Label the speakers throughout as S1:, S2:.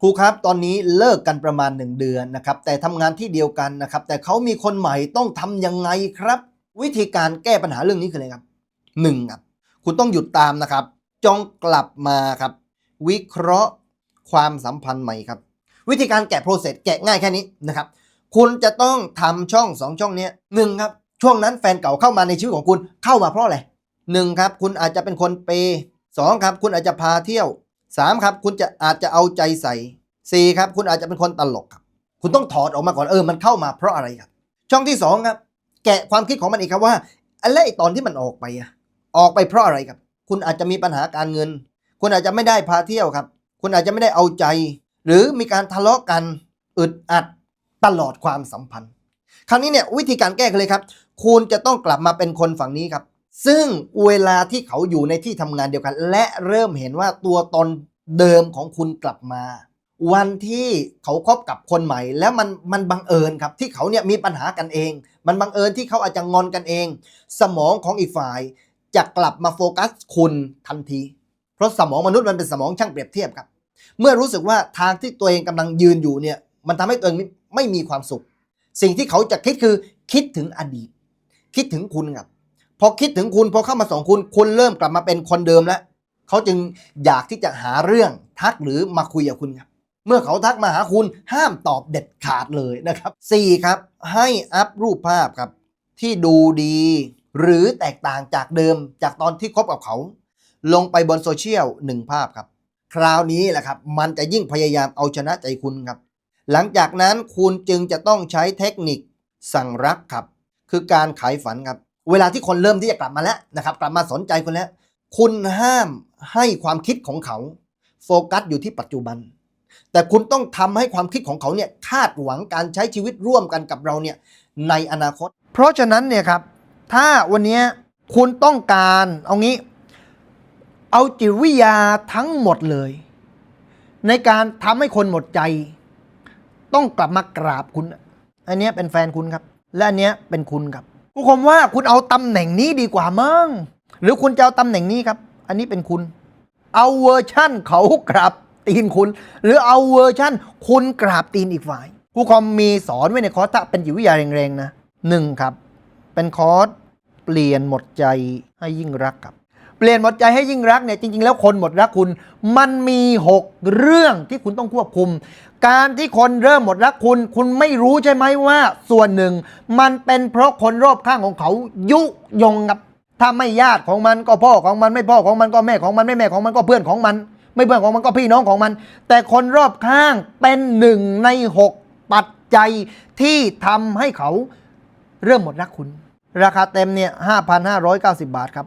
S1: ครูครับตอนนี้เลิกกันประมาณ 1 เดือนนะครับแต่ทำงานที่เดียวกันนะครับแต่เขามีคนใหม่ต้องทำยังไงครับ วิธีการแก้ปัญหาเรื่องนี้คืออะไรครับหนึ่งครับคุณต้องหยุดตามนะครับจองกลับมาครับ วิเคราะห์ความสัมพันธ์ใหม่ครับ วิธีการแกะโปรเซสแกะง่ายแค่นี้นะครับคุณจะต้องทำช่องสองช่องนี้หนึ่งครับช่วงนั้นแฟนเก่าเข้ามาในชีวิตของคุณเข้ามาเพราะอะไรหนึ่งครับคุณอาจจะเป็นคนเปย์สองครับคุณอาจจะพาเที่ยว สามครับ คุณจะอาจจะเอาใจใส่สี่ครับ คุณอาจจะเป็นคนตลกครับ คุณต้องถอดออกมาก่อนเออมันเข้ามาเพราะอะไรครับ ช่องที่สองครับ แกะความคิดของมันอีกครับว่าอะไรตอนที่มันออกไปอะออกไปเพราะอะไรครับ คุณอาจจะมีปัญหาการเงิน คุณอาจจะไม่ได้พาเที่ยวครับ คุณอาจจะไม่ได้เอาใจ หรือมีการทะเลาะกันอึดอัดตลอดความสัมพันธ์ คราวนี้เนี่ยวิธีการแก้กันเลยครับ คุณจะต้องกลับมาเป็นคนฝั่งนี้ครับ ซึ่งเวลาที่เขาอยู่ในที่ทำงานเดียวกัน และเริ่มเห็นว่าตัวตนเดิมของคุณกลับมา วันที่เขาคบกับคนใหม่ แล้วมันมันบังเอิญครับ ที่เขาเนี่ยมีปัญหากันเอง มันบังเอิญที่เขาอาจจะงอนกันเอง สมองของอีกฝ่ายจะกลับมาโฟกัสคุณทันที เพราะสมองมนุษย์มันเป็นสมองช่างเปรียบเทียบครับ เมื่อรู้สึกว่าทางที่ตัวเองกำลังยืนอยู่เนี่ย มันทำให้ตัวเองไม่มีความสุข สิ่งที่เขาจะคิดคือคิดถึงอดีต คิดถึงคุณครับ พอคิดถึงคุณพอเข้ามาสองคุณ คุณเริ่มกลับมาเป็นคนเดิมแล้วเขาจึงอยากที่จะหาเรื่องทักหรือมาคุยกับคุณครับ เมื่อเขาทักมาหาคุณห้ามตอบเด็ดขาดเลยนะครับ 4. ครับ ให้อัพรูปภาพครับ ที่ดูดี หรือแตกต่างจากเดิมจากตอนที่คบกับเขา ลงไปบนโซเชียลหนึ่งภาพครับ คราวนี้แหละครับ มันจะยิ่งพยายามเอาชนะใจคุณครับ หลังจากนั้นคุณจึงจะต้องใช้เทคนิคสั่งรักครับ คือการขายฝันครับ เวลาที่คนเริ่มที่จะกลับมาแล้วนะครับ กลับมาสนใจคุณแล้ว คุณห้ามให้ความคิดของเขา โฟกัสอยู่ที่ปัจจุบัน แต่คุณต้องทำให้ความคิดของเขาเนี่ยคาดหวังการใช้ชีวิตร่วมกันกับเราเนี่ยในอนาคต เพราะฉะนั้นเนี่ยครับ ถ้าวันนี้คุณต้องการเอางี้ เอาจิตวิทยาทั้งหมดเลย ในการทำให้คนหมดใจ ต้องกลับมากราบคุณ อันนี้เป็นแฟนคุณครับ และอันเนี้ยเป็นคุณครับ ผู้ชมว่าคุณเอาตำแหน่งนี้ดีกว่ามั้งหรือคุณจะเอาตำแหน่งนี้ครับ อันนี้เป็นคุณ เอาเวอร์ชั่นเขากราบตีนคุณ หรือเอาเวอร์ชั่นคุณกราบตีนอีกฝ่าย ผู้คอมมีสอนไว้ในคอร์สเป็นจิตวิทยาแรงๆนะหนึ่งครับ เป็นคอร์สเปลี่ยนหมดใจให้ยิ่งรักครับ เปลี่ยนหมดใจให้ยิ่งรักเนี่ยจริง ๆ แล้วคนหมดรักคุณ มันมี 6 เรื่องที่คุณต้องควบคุม การที่คนเริ่มหมดรักคุณ คุณไม่รู้ใช่ไหมว่า ส่วนหนึ่ง มันเป็นเพราะคนรอบข้างของเขายุยงครับถ้าไม่ญาติของมันก็พ่อของมันไม่พ่อของมันก็แม่ของมันไม่แม่ของมันก็เพื่อนของมัน ไม่เพื่อนของมันก็พี่น้องของมัน แต่คนรอบข้างเป็นหนึ่งใน 6 ปัจจัยที่ทำให้เขาเริ่มหมดรักคุณ ราคาเต็มเนี่ย 5,590 บาทครับ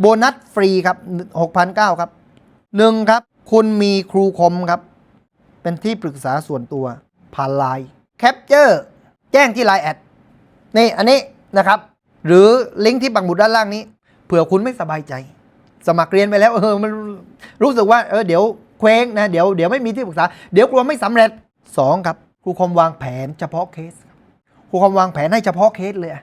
S1: โบนัสฟรีครับ6,900ครับหนึ่งครับ คุณมีครูคมครับ เป็นที่ปรึกษาส่วนตัวผ่านไลน์แคปเจอร์แจ้งที่ไลน์แอดนี่อันนี้นะครับ หรือลิงก์ที่ปักหมุดด้านล่างนี้ เผื่อคุณไม่สบายใจ สมัครเรียนไปแล้วเออมันรู้สึกว่าเออเดี๋ยวเคว้งนะเดี๋ยวเดี๋ยวไม่มีที่ปรึกษา เดี๋ยวกลัวไม่สำเร็จ 2 ครับครูคมวางแผนเฉพาะเคสครับครูคมวางแผนให้เฉพาะเคสเลยอะ